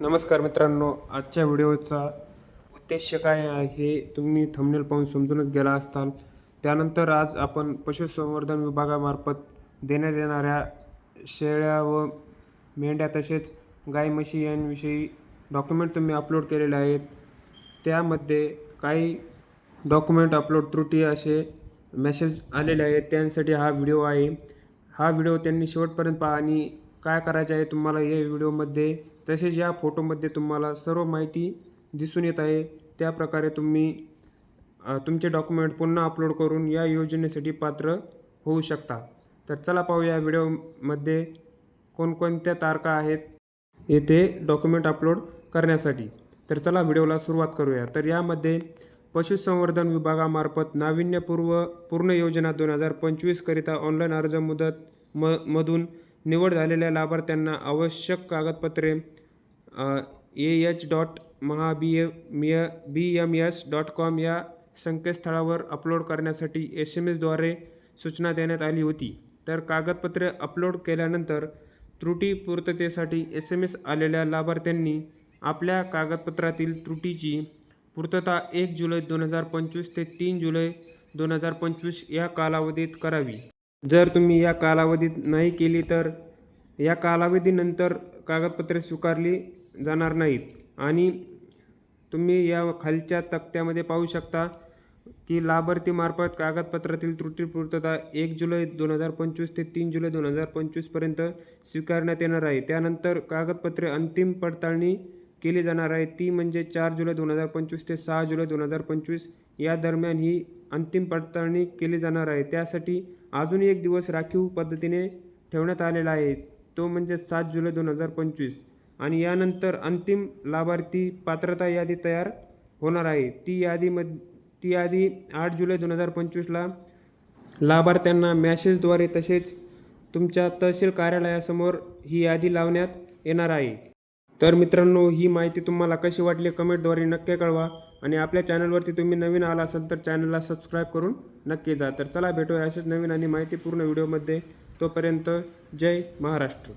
नमस्कार मित्रांनो आजच्या व्हिडिओचा उद्देश काय आहे हे तुम्ही थंबनेल पाहून समजूनच गेला असताल. त्यानंतर आज आपण पशुसंवर्धन विभागामार्फत देण्यात येणाऱ्या शेळ्या व मेंढ्या तसेच गाय म्हशी यांविषयी डॉक्युमेंट तुम्ही अपलोड केलेले आहेत. त्यामध्ये काही डॉक्युमेंट अपलोड त्रुटी असे मेसेज आलेले आहेत. त्यांसाठी हा व्हिडिओ आहे. हा व्हिडिओ त्यांनी शेवटपर्यंत पहा आणि काय करायचे आहे तुम्हाला या व्हिडिओमध्ये. तसेच या फोटोमध्ये तुम्हाला सर्व माहिती दिसून येत आहे. त्या प्रकारे तुम्ही तुमचे डॉक्युमेंट पुन्हा अपलोड करून या योजनेसाठी पात्र होऊ शकता. तर चला पाहूया या व्हिडिओमध्ये कोणकोणत्या तारखा आहेत येथे डॉक्युमेंट अपलोड करण्यासाठी. तर चला व्हिडिओला सुरुवात करूया. तर यामध्ये पशुसंवर्धन विभागामार्फत नाविन्यपूर्व पूर्ण योजना दोन हजार पंचवीसकरिता ऑनलाईन अर्ज मुदत म मधून निवड झालेल्या लाभार्थ्यांना आवश्यक कागदपत्रे A H dot Maha B मिय B M S dot com या संकेतस्थळावर अपलोड करण्यासाठी एस एम एसद्वारे सूचना देण्यात आली होती. तर कागदपत्रे अपलोड केल्यानंतर त्रुटी पूर्ततेसाठी एस एम एस आलेल्या लाभार्थ्यांनी आपल्या कागदपत्रातील त्रुटीची पूर्तता एक जुलै दोन हजार पंचवीस ते तीन जुलै दोन हजार पंचवीस या कालावधीत करावी. जर तुम्ही या कालावधीत नाही केली तर या कालावधीनंतर कागदपत्रे स्वीकारली जाणार नाहीत. आणि तुम्ही या खालच्या तक्त्यामध्ये पाहू शकता की लाभार्थीमार्फत कागदपत्रातील त्रुटी पूर्तता एक जुलै दोन हजार पंचवीस ते तीन जुलै दोन हजार पंचवीसपर्यंत स्वीकारण्यात येणार आहे. त्यानंतर कागदपत्रे अंतिम पडताळणी केली जाणार आहे. ती म्हणजे चार जुलै दोन हजार पंचवीस ते सहा जुलै दोन हजार पंचवीस या दरम्यान ही अंतिम पडताळणी केली जाणार आहे. त्यासाठी अजून एक दिवस राखीव पद्धतीने ठेवण्यात आलेला आहे. तो म्हणजे सात जुलै दोन हजार पंचवीस. आणि यानंतर अंतिम लाभार्थी पात्रता यादी तयार होणार आहे. ती यादीमध्ये ती यादी आठ जुलै दोन हजार पंचवीसला लाभार्थ्यांना मॅसेजद्वारे तसेच तुमच्या तहसील कार्यालयासमोर ही यादी लावण्यात येणार आहे. तर मित्रांनो ही माहिती तुम्हाला कशी वाटली कमेंटद्वारे नक्की कळवा आणि आपल्या चॅनलवरती तुम्ही नवीन आला असाल तर चॅनलला सबस्क्राईब करून नक्की जा. तर चला भेटूया असेच नवीन आणि माहितीपूर्ण व्हिडिओमध्ये. तोपर्यंत जय महाराष्ट्र.